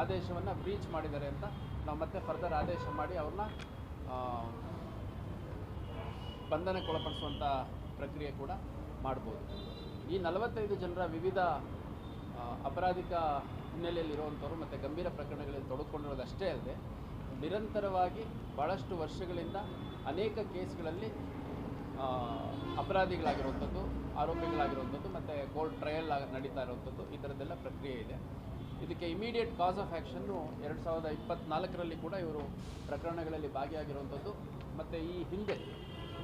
ಆದೇಶವನ್ನು ಬ್ರೀಚ್ ಮಾಡಿದ್ದಾರೆ ಅಂತ ನಾವು ಮತ್ತೆ ಫರ್ದರ್ ಆದೇಶ ಮಾಡಿ ಅವ್ರನ್ನ ಬಂಧನಕ್ಕೊಳಪಡಿಸುವಂಥ ಬಂಧನಕ್ಕೆ ಪ್ರಕ್ರಿಯೆ ಕೂಡ ಮಾಡ್ಬೋದು. ಈ ನಲವತ್ತೈದು ಜನರ ವಿವಿಧ ಅಪರಾಧಿಕ ಹಿನ್ನೆಲೆಯಲ್ಲಿರುವಂಥವ್ರು ಮತ್ತು ಗಂಭೀರ ಪ್ರಕರಣಗಳಲ್ಲಿ ತೊಡಗಿಕೊಂಡಿರೋದಷ್ಟೇ ಅಲ್ಲದೆ, ನಿರಂತರವಾಗಿ ಭಾಳಷ್ಟು ವರ್ಷಗಳಿಂದ ಅನೇಕ ಕೇಸ್ಗಳಲ್ಲಿ ಅಪರಾಧಿಗಳಾಗಿರುವಂಥದ್ದು, ಆರೋಪಿಗಳಾಗಿರುವಂಥದ್ದು ಮತ್ತು ಕೋರ್ಟ್ ಟ್ರಯಲ್ ಆಗಿ ನಡೀತಾ ಇರುವಂಥದ್ದು ಈ ಥರದ್ದೆಲ್ಲ ಪ್ರಕ್ರಿಯೆ ಇದೆ. ಇದಕ್ಕೆ ಇಮಿಡಿಯೇಟ್ ಕಾಸ್ ಆಫ್ ಆ್ಯಕ್ಷನ್ನು ಎರಡು ಸಾವಿರದ ಇಪ್ಪತ್ನಾಲ್ಕರಲ್ಲಿ ಕೂಡ ಇವರು ಪ್ರಕರಣಗಳಲ್ಲಿ ಭಾಗಿಯಾಗಿರುವಂಥದ್ದು. ಮತ್ತು ಈ ಹಿಂದೆ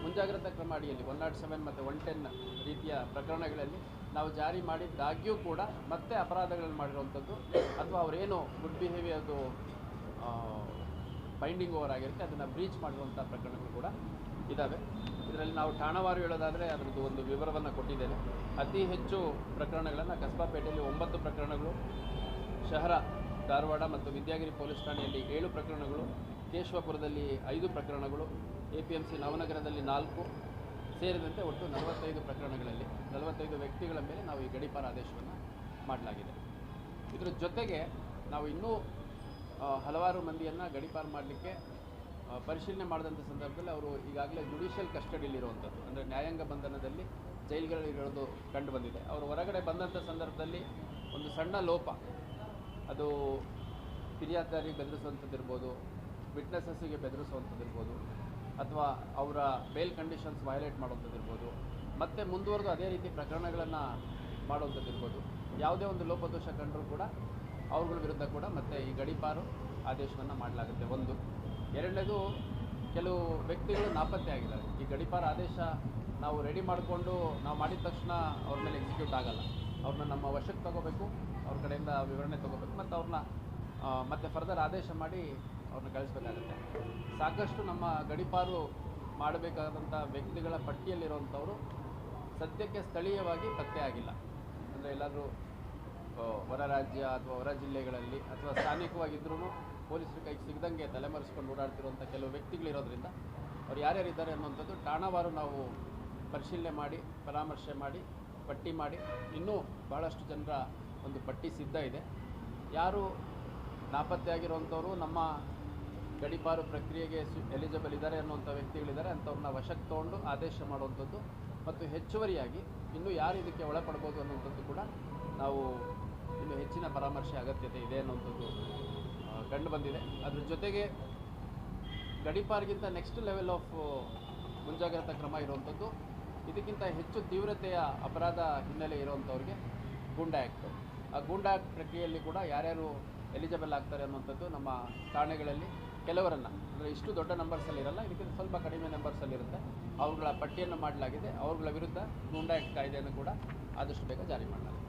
ಮುಂಜಾಗ್ರತಾ ಕ್ರಮ ಅಡಿಯಲ್ಲಿ ಒನ್ ನಾಟ್ ಸೆವೆನ್ ಮತ್ತು ಒನ್ ಟೆನ್ ರೀತಿಯ ಪ್ರಕರಣಗಳಲ್ಲಿ ನಾವು ಜಾರಿ ಮಾಡಿದ್ದಾಗ್ಯೂ ಕೂಡ ಮತ್ತೆ ಅಪರಾಧಗಳನ್ನು ಮಾಡಿರುವಂಥದ್ದು. ಅಥವಾ ಅವರೇನು ಗುಡ್ ಬಿಹೇವಿಯರ್ದು ಬೈಂಡಿಂಗ್ ಓವರ್ ಆಗಿರುತ್ತೆ, ಅದನ್ನು ಬ್ರೀಚ್ ಮಾಡಿರುವಂಥ ಪ್ರಕರಣಗಳು ಕೂಡ ಇದ್ದಾವೆ ಇದರಲ್ಲಿ ನಾವು ಠಾಣವಾರು ಹೇಳೋದಾದರೆ ಅದರದ್ದು ಒಂದು ವಿವರವನ್ನು ಕೊಟ್ಟಿದ್ದೇನೆ. ಅತಿ ಹೆಚ್ಚು ಪ್ರಕರಣಗಳನ್ನು ಕಸಬಾಪೇಟೆಯಲ್ಲಿ ಒಂಬತ್ತು ಪ್ರಕರಣಗಳು ಶಹರ, ಧಾರವಾಡ ಮತ್ತು ವಿದ್ಯಾಗಿರಿ ಪೊಲೀಸ್ ಠಾಣೆಯಲ್ಲಿ ಏಳು ಪ್ರಕರಣಗಳು, ಕೇಶವಪುರದಲ್ಲಿ ಐದು ಪ್ರಕರಣಗಳು ಎ ಪಿ ಎಂ ಸಿ ನವನಗರದಲ್ಲಿ ನಾಲ್ಕು, ಸೇರಿದಂತೆ ಒಟ್ಟು ನಲವತ್ತೈದು ಪ್ರಕರಣಗಳಲ್ಲಿ ನಲವತ್ತೈದು ವ್ಯಕ್ತಿಗಳ ಮೇಲೆ ನಾವು ಈ ಗಡೀಪಾರ ಆದೇಶವನ್ನು ಮಾಡಲಾಗಿದೆ. ಇದರ ಜೊತೆಗೆ ನಾವು ಇನ್ನೂ ಹಲವಾರು ಮಂದಿಯನ್ನು ಗಡೀಪಾರು ಮಾಡಲಿಕ್ಕೆ ಪರಿಶೀಲನೆ ಮಾಡಿದಂಥ ಸಂದರ್ಭದಲ್ಲಿ ಅವರು ಈಗಾಗಲೇ ಜುಡಿಷಿಯಲ್ ಕಸ್ಟಡಿಯಲ್ಲಿರುವಂಥದ್ದು ಅಂದರೆ ನ್ಯಾಯಾಂಗ ಬಂಧನದಲ್ಲಿ ಜೈಲುಗಳಲ್ಲಿರೋದು ಕಂಡು ಬಂದಿದೆ. ಅವರು ಹೊರಗಡೆ ಬಂದಂಥ ಸಂದರ್ಭದಲ್ಲಿ ಒಂದು ಸಣ್ಣ ಲೋಪ ಅದು ಫಿರ್ಯಾದಾರಿಗೆ ಬೆದರಿಸುವಂಥದ್ದು ಇರ್ಬೋದು ವಿಟ್ನೆಸಸ್ಸಿಗೆ ಬೆದರಿಸುವಂಥದ್ದು ಇರ್ಬೋದು ಅಥವಾ ಅವರ ಬೇಲ್ ಕಂಡೀಷನ್ಸ್ ವಯಲೇಟ್ ಮಾಡುವಂಥದ್ದು ಇರ್ಬೋದು ಮತ್ತೆ ಮುಂದುವರೆದು ಅದೇ ರೀತಿ ಪ್ರಕರಣಗಳನ್ನು ಮಾಡುವಂಥದ್ದು ಇರ್ಬೋದು ಯಾವುದೇ ಒಂದು ಲೋಪದೋಷ ಕಂಡರೂ ಕೂಡ ಅವ್ರಗಳ ವಿರುದ್ಧ ಕೂಡ ಮತ್ತೆ ಈ ಗಡೀಪಾರು ಆದೇಶವನ್ನು ಮಾಡಲಾಗುತ್ತೆ ಒಂದು. ಎರಡನೇದು ಕೆಲವು ವ್ಯಕ್ತಿಗಳು ನಾಪತ್ತೆ ಆಗಿದ್ದಾರೆ. ಈ ಗಡಿಪಾರ ಆದೇಶ ನಾವು ರೆಡಿ ಮಾಡಿಕೊಂಡು ನಾವು ಮಾಡಿದ ತಕ್ಷಣ ಅವ್ರ ಮೇಲೆ ಎಕ್ಸಿಕ್ಯೂಟ್ ಆಗಲ್ಲ. ಅವ್ರನ್ನ ನಮ್ಮ ವಶಕ್ಕೆ ತಗೋಬೇಕು, ಅವ್ರ ಕಡೆಯಿಂದ ವಿವರಣೆ ತಗೋಬೇಕು ಮತ್ತು ಅವ್ರನ್ನ ಮತ್ತೆ ಫರ್ದರ್ ಆದೇಶ ಮಾಡಿ ಅವ್ರನ್ನ ಕಳಿಸ್ಬೇಕಾಗುತ್ತೆ. ಸಾಕಷ್ಟು ನಮ್ಮ ಗಡಿಪಾರು ಮಾಡಬೇಕಾದಂಥ ವ್ಯಕ್ತಿಗಳ ಪಟ್ಟಿಯಲ್ಲಿರುವಂಥವರು ಸದ್ಯಕ್ಕೆ ಸ್ಥಳೀಯವಾಗಿ ಪತ್ತೆ ಆಗಿಲ್ಲ. ಅಂದರೆ ಎಲ್ಲಾದರೂ ಹೊರ ರಾಜ್ಯ ಅಥವಾ ಹೊರ ಜಿಲ್ಲೆಗಳಲ್ಲಿ ಅಥವಾ ಸ್ಥಾನಿಕವಾಗಿದ್ದರೂ ಪೊಲೀಸರ ಕೈಗೆ ಸಿಗದಂಗೆ ತಲೆಮರೆಸ್ಕೊಂಡು ಓಡಾಡ್ತಿರುವಂಥ ಕೆಲವು ವ್ಯಕ್ತಿಗಳಿರೋದ್ರಿಂದ ಅವ್ರು ಯಾರ್ಯಾರು ಇದ್ದಾರೆ ಅನ್ನುವಂಥದ್ದು ಠಾಣಾವಾರು ನಾವು ಪರಿಶೀಲನೆ ಮಾಡಿ, ಪರಾಮರ್ಶೆ ಮಾಡಿ, ಪಟ್ಟಿ ಮಾಡಿ. ಇನ್ನೂ ಭಾಳಷ್ಟು ಜನರ ಒಂದು ಪಟ್ಟಿ ಸಿದ್ಧ ಇದೆ. ಯಾರು ನಾಪತ್ತೆ ಆಗಿರುವಂಥವ್ರು ನಮ್ಮ ಗಡಿಪಾರು ಪ್ರಕ್ರಿಯೆಗೆ ಎಲಿಜಿಬಲ್ ಇದ್ದಾರೆ ಅನ್ನುವಂಥ ವ್ಯಕ್ತಿಗಳಿದ್ದಾರೆ, ಅಂಥವ್ರನ್ನ ವಶಕ್ಕೆ ತಗೊಂಡು ಆದೇಶ ಮಾಡುವಂಥದ್ದು. ಮತ್ತು ಹೆಚ್ಚುವರಿಯಾಗಿ ಇನ್ನೂ ಯಾರು ಇದಕ್ಕೆ ಒಳಪಡ್ಬೋದು ಅನ್ನುವಂಥದ್ದು ಕೂಡ ನಾವು ಇನ್ನು ಹೆಚ್ಚಿನ ಪರಾಮರ್ಶೆ ಅಗತ್ಯತೆ ಇದೆ ಅನ್ನುವಂಥದ್ದು ಕಂಡು ಬಂದಿದೆ. ಅದ್ರ ಜೊತೆಗೆ ಗಡಿಪಾರ್ಗಿಂತ ನೆಕ್ಸ್ಟ್ ಲೆವೆಲ್ ಆಫ್ ಮುಂಜಾಗ್ರತಾ ಕ್ರಮ ಇರುವಂಥದ್ದು. ಇದಕ್ಕಿಂತ ಹೆಚ್ಚು ತೀವ್ರತೆಯ ಅಪರಾಧ ಹಿನ್ನೆಲೆ ಇರುವಂಥವ್ರಿಗೆ ಗೂಂಡಾ ಆ್ಯಕ್ಟ್ ಆ ಗೂಂಡಾ ಆ್ಯಕ್ಟ್ ಪ್ರಕ್ರಿಯೆಯಲ್ಲಿ ಕೂಡ ಯಾರ್ಯಾರು ಎಲಿಜಿಬಲ್ ಆಗ್ತಾರೆ ಅನ್ನುವಂಥದ್ದು ನಮ್ಮ ಠಾಣೆಗಳಲ್ಲಿ ಕೆಲವರನ್ನು. ಅಂದರೆ ಇಷ್ಟು ದೊಡ್ಡ ನಂಬರ್ಸಲ್ಲಿ ಇರಲ್ಲ, ಇದಕ್ಕಿಂತ ಸ್ವಲ್ಪ ಕಡಿಮೆ ನಂಬರ್ಸಲ್ಲಿರುತ್ತೆ ಅವುಗಳ ಪಟ್ಟಿಯನ್ನು ಮಾಡಲಾಗಿದೆ. ಅವ್ರಗಳ ವಿರುದ್ಧ ಗೂಂಡಾ ಆ್ಯಕ್ಟ್ ಕಾಯ್ದೆಯನ್ನು ಕೂಡ ಆದಷ್ಟು ಬೇಗ ಜಾರಿ ಮಾಡಲಾಗಿದೆ.